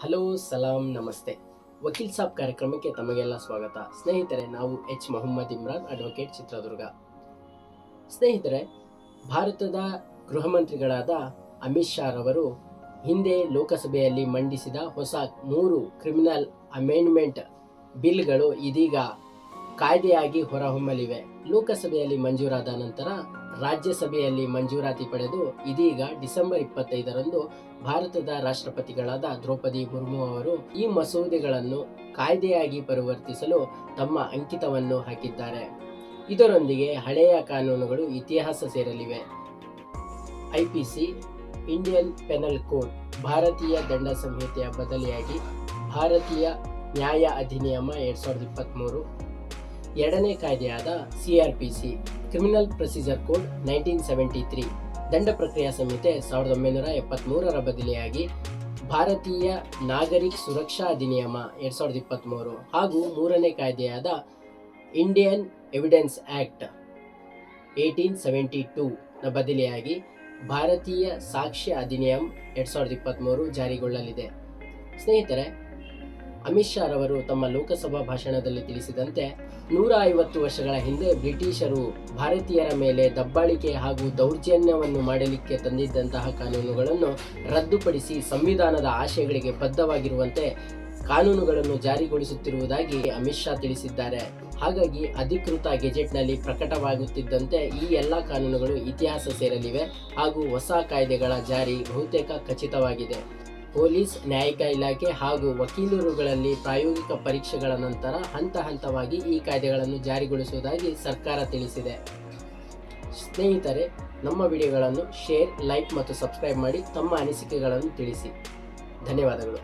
Hello, ಸಲಾಂ, ನಮಸ್ತೆ. ವಕೀಲ್ ಸಾಬ್ ಕಾರ್ಯಕ್ರಮಕ್ಕೆ ತಮಗೆಲ್ಲ ಸ್ವಾಗತ. ಸ್ನೇಹಿತರೆ, ನಾವು ಎಚ್. ಮೊಹಮ್ಮದ್ ಇಮ್ರಾನ್ ಅಡ್ವೊಕೇಟ್ ಚಿತ್ರದುರ್ಗ. ಸ್ನೇಹಿತರೆ, ಭಾರತದ ಗೃಹ ಮಂತ್ರಿಗಳಾದ ಅಮಿತ್ ಶಾ ರವರು ಹಿಂದೆ ಲೋಕಸಭೆಯಲ್ಲಿ ಮಂಡಿಸಿದ ಹೊಸ ಮೂರು ಕ್ರಿಮಿನಲ್ ಅಮೆಂಡ್ಮೆಂಟ್ ಬಿಲ್ಗಳು ಇದೀಗ ಕಾಯ್ದೆಯಾಗಿ ಹೊರಹೊಮ್ಮಲಿವೆ. ಲೋಕಸಭೆಯಲ್ಲಿ ಮಂಜೂರಾದ ನಂತರ ರಾಜ್ಯಸಭೆಯಲ್ಲಿ ಮಂಜೂರಾತಿ ಪಡೆದು ಇದೀಗ ಡಿಸೆಂಬರ್ ಇಪ್ಪತ್ತೈದರಂದು ಭಾರತದ ರಾಷ್ಟ್ರಪತಿಗಳಾದ ದ್ರೌಪದಿ ಮುರ್ಮು ಅವರು ಈ ಮಸೂದೆಗಳನ್ನು ಕಾಯ್ದೆಯಾಗಿ ಪರಿವರ್ತಿಸಲು ತಮ್ಮ ಅಂಕಿತವನ್ನು ಹಾಕಿದ್ದಾರೆ. ಇದರೊಂದಿಗೆ ಹಳೆಯ ಕಾನೂನುಗಳು ಇತಿಹಾಸ ಸೇರಲಿವೆ. ಐಪಿಸಿ, ಇಂಡಿಯನ್ ಪೆನಲ್ ಕೋಡ್, ಭಾರತೀಯ ದಂಡ ಸಂಹಿತೆಯ ಬದಲಿಯಾಗಿ ಭಾರತೀಯ ನ್ಯಾಯ ಅಧಿನಿಯಮ ಎರಡ್ ಸಾವಿರದ ಇಪ್ಪತ್ತ್ಮೂರು ಎರಡನೇ ಕಾಯ್ದೆಯಾದ CRPC criminal procedure code nineteen seventy three ದಂಡ ಪ್ರಕ್ರಿಯಾ ಸಂಹಿತೆ ಸಾವಿರದ ಒಂಬೈನೂರ ಎಪ್ಪತ್ತ್ಮೂರರ ಬದಲಿಯಾಗಿ ಭಾರತೀಯ ನಾಗರಿಕ ಸುರಕ್ಷಾ ಅಧಿನಿಯಮ ಎರಡ್ ಸಾವಿರದ ಇಪ್ಪತ್ತ್ಮೂರು ಹಾಗೂ ಮೂರನೇ ಕಾಯ್ದೆಯಾದ Indian evidence act eighteen seventy ಟೂನ ಬದಲಿಯಾಗಿ ಭಾರತೀಯ ಸಾಕ್ಷ್ಯ ಅಧಿನಿಯಮ್ ಎರಡು ಸಾವಿರದ ಇಪ್ಪತ್ತ್ಮೂರು ಜಾರಿಗೊಳ್ಳಲಿದೆ. ಸ್ನೇಹಿತರೆ ಅಮಿತ್ ಶಾ ರವರು ತಮ್ಮ ಲೋಕಸಭಾ ಭಾಷಣದಲ್ಲಿ ತಿಳಿಸಿದಂತೆ ನೂರ ಐವತ್ತು ವರ್ಷಗಳ ಹಿಂದೆ ಬ್ರಿಟಿಷರು ಭಾರತೀಯರ ಮೇಲೆ ದಬ್ಬಾಳಿಕೆ ಹಾಗೂ ದೌರ್ಜನ್ಯವನ್ನು ಮಾಡಲಿಕ್ಕೆ ತಂದಿದ್ದಂತಹ ಕಾನೂನುಗಳನ್ನು ರದ್ದುಪಡಿಸಿ ಸಂವಿಧಾನದ ಆಶಯಗಳಿಗೆ ಬದ್ಧವಾಗಿರುವಂತೆ ಕಾನೂನುಗಳನ್ನು ಜಾರಿಗೊಳಿಸುತ್ತಿರುವುದಾಗಿ ಅಮಿತ್ ಶಾ ತಿಳಿಸಿದ್ದಾರೆ. ಹಾಗಾಗಿ ಅಧಿಕೃತ ಗೆಜೆಟ್ನಲ್ಲಿ ಪ್ರಕಟವಾಗುತ್ತಿದ್ದಂತೆ ಈ ಎಲ್ಲ ಕಾನೂನುಗಳು ಇತಿಹಾಸ ಸೇರಲಿವೆ ಹಾಗೂ ಹೊಸ ಕಾಯ್ದೆಗಳ ಜಾರಿ ಬಹುತೇಕ ಖಚಿತವಾಗಿದೆ. ಪೊಲೀಸ್, ನ್ಯಾಯಿಕ ಇಲಾಖೆ ಹಾಗೂ ವಕೀಲರುಗಳಲ್ಲಿ ಪ್ರಾಯೋಗಿಕ ಪರೀಕ್ಷೆಗಳ ನಂತರ ಹಂತ ಹಂತವಾಗಿ ಈ ಕಾಯ್ದೆಗಳನ್ನು ಜಾರಿಗೊಳಿಸುವುದಾಗಿ ಸರ್ಕಾರ ತಿಳಿಸಿದೆ. ಸ್ನೇಹಿತರೆ, ನಮ್ಮ ವಿಡಿಯೋಗಳನ್ನು ಶೇರ್, ಲೈಕ್ ಮತ್ತು ಸಬ್ಸ್ಕ್ರೈಬ್ ಮಾಡಿ ತಮ್ಮ ಅನಿಸಿಕೆಗಳನ್ನು ತಿಳಿಸಿ. ಧನ್ಯವಾದಗಳು.